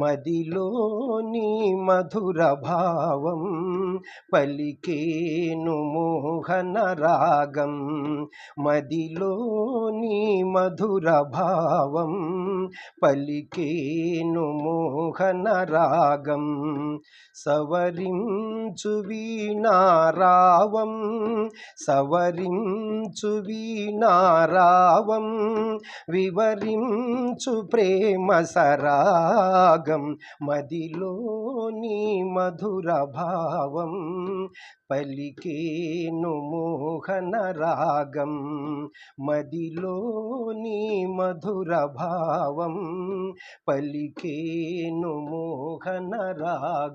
మదిలోని మధుర భావం పలికేను మోహన రాగం మదిలోని మధుర భావం పలికేను మోహన రాగం సవరించు వీణారావం సవరించు వీణారావం వివరించు ప్రేమ సరాగం మదిలోని మధుర భావం పలికేను మోహన రాగం మదిలోని మధుర భావం పలికేను మోహన రాగం